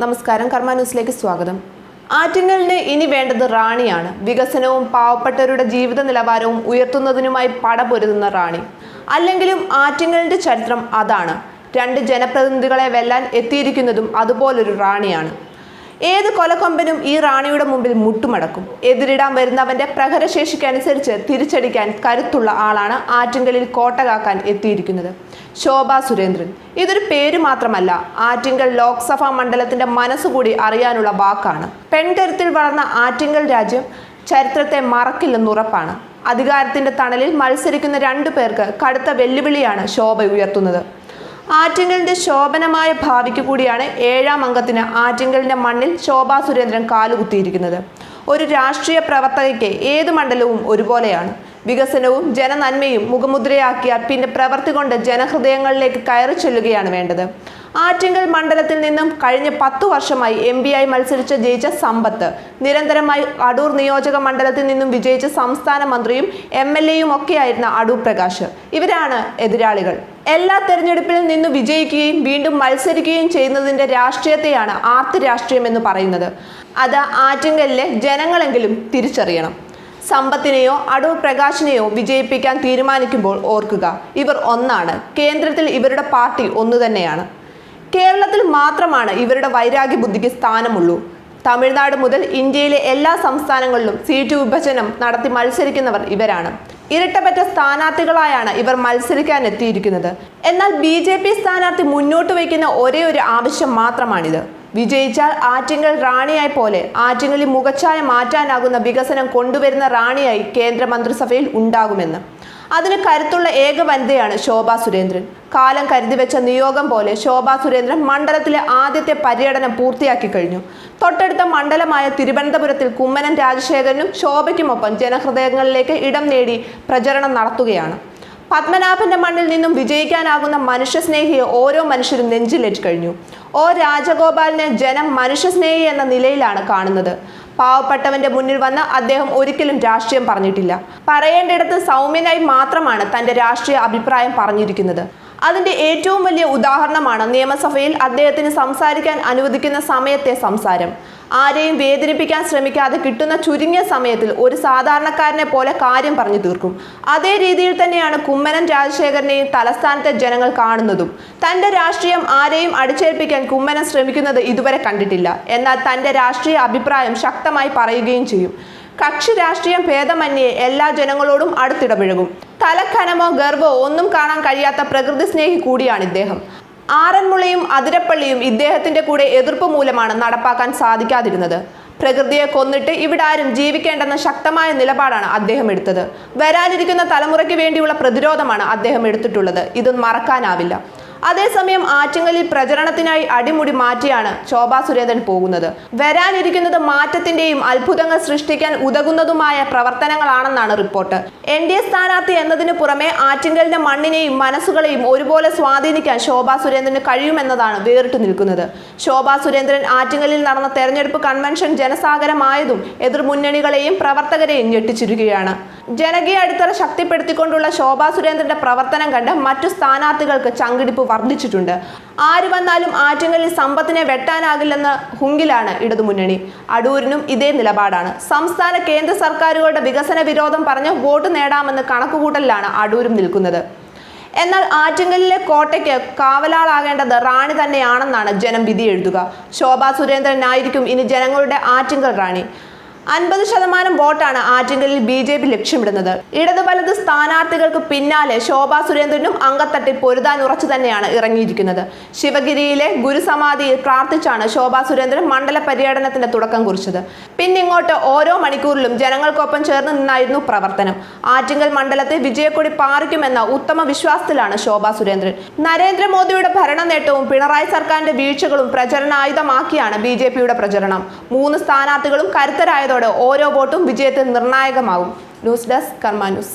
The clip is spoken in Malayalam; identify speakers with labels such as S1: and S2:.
S1: നമസ്കാരം കർമ്മ ന്യൂസിലേക്ക് സ്വാഗതം. ആറ്റിങ്ങലിന് ഇനി വേണ്ടത് റാണിയാണ്. വികസനവും പാവപ്പെട്ടവരുടെ ജീവിത നിലവാരവും ഉയർത്തുന്നതിനുമായി പടപൊരുതുന്ന റാണി. അല്ലെങ്കിലും ആറ്റിങ്ങലിന്റെ ചരിത്രം അതാണ്. രണ്ട് ജനപ്രതിനിധികളെ വെല്ലാൻ എത്തിയിരിക്കുന്നതും അതുപോലൊരു റാണിയാണ്. ഏത് കൊലക്കൊമ്പനും ഈ റാണിയുടെ മുമ്പിൽ മുട്ടുമടക്കും. എതിരിടാൻ വരുന്നവന്റെ പ്രഹരശേഷിക്കനുസരിച്ച് തിരിച്ചടിക്കാൻ കരുത്തുള്ള ആളാണ് ആറ്റിങ്കലിൽ കോട്ട കാക്കാൻ എത്തിയിരിക്കുന്നത്. ശോഭ സുരേന്ദ്രൻ. ഇതൊരു പേര് മാത്രമല്ല ആറ്റിങ്കൽ ലോക്സഭാ മണ്ഡലത്തിന്റെ മനസ്സുകൂടി അറിയാനുള്ള വാക്കാണ്. പെൺകരുത്തിൽ വളർന്ന ആറ്റിങ്കൽ രാജ്യം ചരിത്രത്തെ മറക്കില്ലെന്നുറപ്പാണ് അധികാരത്തിന്റെ തണലിൽ മത്സരിക്കുന്ന രണ്ടു പേർക്ക് കടുത്ത വെല്ലുവിളിയാണ് ശോഭ ഉയർത്തുന്നത്. ആറ്റിങ്ങലിന്റെ ശോഭനമായ ഭാവിക്ക് കൂടിയാണ് ഏഴാം അംഗത്തിന് ആറ്റിങ്ങലിന്റെ മണ്ണിൽ ശോഭാ സുരേന്ദ്രൻ കാലുകുത്തിയിരിക്കുന്നത്. ഒരു രാഷ്ട്രീയ പ്രവർത്തകയ്ക്ക് ഏത് മണ്ഡലവും ഒരുപോലെയാണ്. വികസനവും ജനനന്മയും മുഖമുദ്രയാക്കിയാൽ പിന്നെ പ്രവർത്തി കൊണ്ട് ജനഹൃദയങ്ങളിലേക്ക് കയറി ചെല്ലുകയാണ് വേണ്ടത്. ആറ്റിങ്ങൽ മണ്ഡലത്തിൽ നിന്നും കഴിഞ്ഞ പത്തു വർഷമായി എം ആയി മത്സരിച്ച് ജയിച്ച സമ്പത്ത്. നിരന്തരമായി അടൂർ നിയോജക മണ്ഡലത്തിൽ നിന്നും വിജയിച്ച സംസ്ഥാന മന്ത്രിയും എം എൽ എയും ഒക്കെയായിരുന്ന അടൂർ പ്രകാശ്. ഇവരാണ് എതിരാളികൾ. എല്ലാ തെരഞ്ഞെടുപ്പിൽ നിന്നും വിജയിക്കുകയും വീണ്ടും മത്സരിക്കുകയും ചെയ്യുന്നതിന്റെ രാഷ്ട്രീയത്തെയാണ് ആർത്തി രാഷ്ട്രീയം എന്ന് പറയുന്നത്. അത് ആറ്റിങ്കലിലെ ജനങ്ങളെങ്കിലും തിരിച്ചറിയണം. സമ്പത്തിനെയോ അടൂർ പ്രകാശിനെയോ വിജയിപ്പിക്കാൻ തീരുമാനിക്കുമ്പോൾ ഓർക്കുക. ഇവർ ഒന്നാണ്. കേന്ദ്രത്തിൽ ഇവരുടെ പാർട്ടി ഒന്നു തന്നെയാണ് കേരളത്തിൽ മാത്രമാണ് ഇവരുടെ വൈരാഗ്യ ബുദ്ധിക്ക് സ്ഥാനമുള്ളൂ. തമിഴ്നാട് മുതൽ ഇന്ത്യയിലെ എല്ലാ സംസ്ഥാനങ്ങളിലും സീറ്റ് വിഭജനം നടത്തി മത്സരിക്കുന്നവർ ഇവരാണ്. ഇരട്ടപ്പറ്റ സ്ഥാനാർത്ഥികളായാണ് ഇവർ മത്സരിക്കാൻ എത്തിയിരിക്കുന്നത് എന്നാൽ ബി ജെ പി സ്ഥാനാർത്ഥി മുന്നോട്ട് വയ്ക്കുന്ന ഒരേ ഒരു ആവശ്യം മാത്രമാണിത്. വിജയിച്ചാൽ ആറ്റിങ്ങൽ റാണിയായി പോലെ ആറ്റിങ്ങലിൽ മുഖച്ഛായ മാറ്റാനാകുന്ന വികസനം കൊണ്ടുവരുന്ന റാണിയായി കേന്ദ്ര മന്ത്രിസഭയിൽ ഉണ്ടാകുമെന്ന്. അതിന് കരുത്തുള്ള ഏക വനിതയാണ് ശോഭാ സുരേന്ദ്രൻ. കാലം കരുതി വെച്ച നിയോഗം പോലെ ശോഭാ സുരേന്ദ്രൻ മണ്ഡലത്തിലെ ആദ്യത്തെ പര്യടനം പൂർത്തിയാക്കി കഴിഞ്ഞു. തൊട്ടടുത്ത മണ്ഡലമായ തിരുവനന്തപുരത്തിൽ കുമ്മനം രാജശേഖരനും ശോഭയ്ക്കുമൊപ്പം ജനഹൃദയങ്ങളിലേക്ക് ഇടം നേടി പ്രചരണം നടത്തുകയാണ്. പത്മനാഭന്റെ മണ്ണിൽ നിന്നും വിജയിക്കാനാകുന്ന മനുഷ്യസ്നേഹിയെ ഓരോ മനുഷ്യരും നെഞ്ചിലേറ്റ് കഴിഞ്ഞു. ഓ രാജഗോപാലിനെ ജനം മനുഷ്യസ്നേഹി എന്ന നിലയിലാണ് കാണുന്നത്. പാവപ്പെട്ടവന്റെ മുന്നിൽ വന്ന് അദ്ദേഹം ഒരിക്കലും രാഷ്ട്രീയം പറഞ്ഞിട്ടില്ല. പറയേണ്ടിടത്ത് സൗമ്യനായി മാത്രമാണ് തന്റെ രാഷ്ട്രീയ അഭിപ്രായം പറഞ്ഞിരിക്കുന്നത്. അതിന്റെ ഏറ്റവും വലിയ ഉദാഹരണമാണ് നിയമസഭയിൽ അദ്ദേഹത്തിന് സംസാരിക്കാൻ അനുവദിക്കുന്ന സമയത്തെ സംസാരം. ആരെയും വേദനിപ്പിക്കാൻ ശ്രമിക്കാതെ കിട്ടുന്ന ചുരുങ്ങിയ സമയത്തിൽ ഒരു സാധാരണക്കാരനെ പോലെ കാര്യം പറഞ്ഞു തീർക്കും. അതേ രീതിയിൽ തന്നെയാണ് കുമ്മനം രാജശേഖരനെയും തലസ്ഥാനത്തെ ജനങ്ങൾ കാണുന്നതും. തന്റെ രാഷ്ട്രീയം ആരെയും അടിച്ചേൽപ്പിക്കാൻ കുമ്മനം ശ്രമിക്കുന്നത് ഇതുവരെ കണ്ടിട്ടില്ല. എന്നാൽ തന്റെ രാഷ്ട്രീയ അഭിപ്രായം ശക്തമായി പറയുകയും ചെയ്യും. കക്ഷി രാഷ്ട്രീയം ഭേദമന്യേ എല്ലാ ജനങ്ങളോടും അടുത്തിടപഴകും. തലക്കനമോ ഗർവോ ഒന്നും കാണാൻ കഴിയാത്ത പ്രകൃതി സ്നേഹി കൂടിയാണ് ഇദ്ദേഹം. ആറന്മുളയും അതിരപ്പള്ളിയും ഇദ്ദേഹത്തിന്റെ കൂടെ എതിർപ്പ് മൂലമാണ് നടപ്പാക്കാൻ സാധിക്കാതിരുന്നത്. പ്രകൃതിയെ കൊന്നിട്ട് ഇവിടെ ആരും ജീവിക്കേണ്ടെന്ന ശക്തമായ നിലപാടാണ് അദ്ദേഹം എടുത്തത്. വരാനിരിക്കുന്ന തലമുറയ്ക്ക് വേണ്ടിയുള്ള പ്രതിരോധമാണ് അദ്ദേഹം എടുത്തിട്ടുള്ളത്. ഇത് മറക്കാനാവില്ല. അതേസമയം ആറ്റിങ്ങലിൽ പ്രചരണത്തിനായി അടിമുടി മാറ്റിയാണ് ശോഭാ സുരേന്ദ്രൻ പോകുന്നത്. വരാനിരിക്കുന്നത് മാറ്റത്തിന്റെയും അത്ഭുതങ്ങൾ സൃഷ്ടിക്കാൻ ഉതകുന്നതുമായ പ്രവർത്തനങ്ങളാണെന്നാണ് റിപ്പോർട്ട്. എൻ ഡി എ സ്ഥാനാർത്ഥി എന്നതിനു പുറമെ ആറ്റിങ്കലിന്റെ മണ്ണിനെയും മനസ്സുകളെയും ഒരുപോലെ സ്വാധീനിക്കാൻ ശോഭാ സുരേന്ദ്രന് കഴിയുമെന്നതാണ് വേറിട്ട് നിൽക്കുന്നത്. ശോഭാ സുരേന്ദ്രൻ ആറ്റിങ്ങലിൽ നടന്ന തെരഞ്ഞെടുപ്പ് കൺവെൻഷൻ ജനസാഗരമായതും എതിർമുന്നണികളെയും പ്രവർത്തകരെയും ഞെട്ടിച്ചിരിക്കുകയാണ്. ജനകീയ അടിത്തറ ശക്തിപ്പെടുത്തിക്കൊണ്ടുള്ള ശോഭാ സുരേന്ദ്രന്റെ പ്രവർത്തനം കണ്ട് മറ്റു സ്ഥാനാർത്ഥികൾക്ക് ചങ്കിടിപ്പ് വർദ്ധിച്ചിട്ടുണ്ട്. ആര് വന്നാലും ആറ്റിങ്ങലിൽ സമ്പത്തിനെ വെട്ടാനാകില്ലെന്ന ഹുങ്കിലാണ് ഇടതുമുന്നണി അടൂരിനും ഇതേ നിലപാടാണ്. സംസ്ഥാന കേന്ദ്ര സർക്കാരുകളുടെ വികസന വിരോധം പറഞ്ഞ് വോട്ട് നേടാമെന്ന് കണക്കുകൂട്ടലിലാണ് അടൂരും നിൽക്കുന്നത്. എന്നാൽ ആറ്റിങ്ങലിലെ കോട്ടയ്ക്ക് കാവലാളാകേണ്ടത് റാണി തന്നെയാണെന്നാണ് ജനം വിധി എഴുതുക ശോഭാ സുരേന്ദ്രനായിരിക്കും ഇനി ജനങ്ങളുടെ ആറ്റിങ്ങൽ റാണി. അൻപത് ശതമാനം വോട്ടാണ് ആറ്റിങ്കലിൽ ബി ജെ പി ലക്ഷ്യമിടുന്നത്. ഇടതു വലത് സ്ഥാനാർത്ഥികൾക്ക് പിന്നാലെ ശോഭാ സുരേന്ദ്രനും അങ്കത്തട്ടി പൊരുതാൻ ഉറച്ചു തന്നെയാണ് ഇറങ്ങിയിരിക്കുന്നത്. ശിവഗിരിയിലെ ഗുരുസമാധിയിൽ പ്രാർത്ഥിച്ചാണ് ശോഭാ സുരേന്ദ്രൻ മണ്ഡല പര്യടനത്തിന്റെ തുടക്കം കുറിച്ചത്. പിന്നിങ്ങോട്ട് ഓരോ മണിക്കൂറിലും ജനങ്ങൾക്കൊപ്പം ചേർന്ന് നിന്നായിരുന്നു പ്രവർത്തനം. ആറ്റിങ്കൽ മണ്ഡലത്തെ വിജയക്കൊടി പാറിക്കുമെന്ന ഉത്തമ വിശ്വാസത്തിലാണ് ശോഭാ സുരേന്ദ്രൻ. നരേന്ദ്രമോദിയുടെ ഭരണ നേട്ടവും പിണറായി സർക്കാരിന്റെ വീഴ്ചകളും പ്രചരണായുധമാക്കിയാണ് ബി പ്രചരണം. മൂന്ന് സ്ഥാനാർത്ഥികളും കരുത്തരായതോടെ ഓരോ വോട്ടും വിജയത്തിൽ നിർണായകമാകും. News desk Karma News.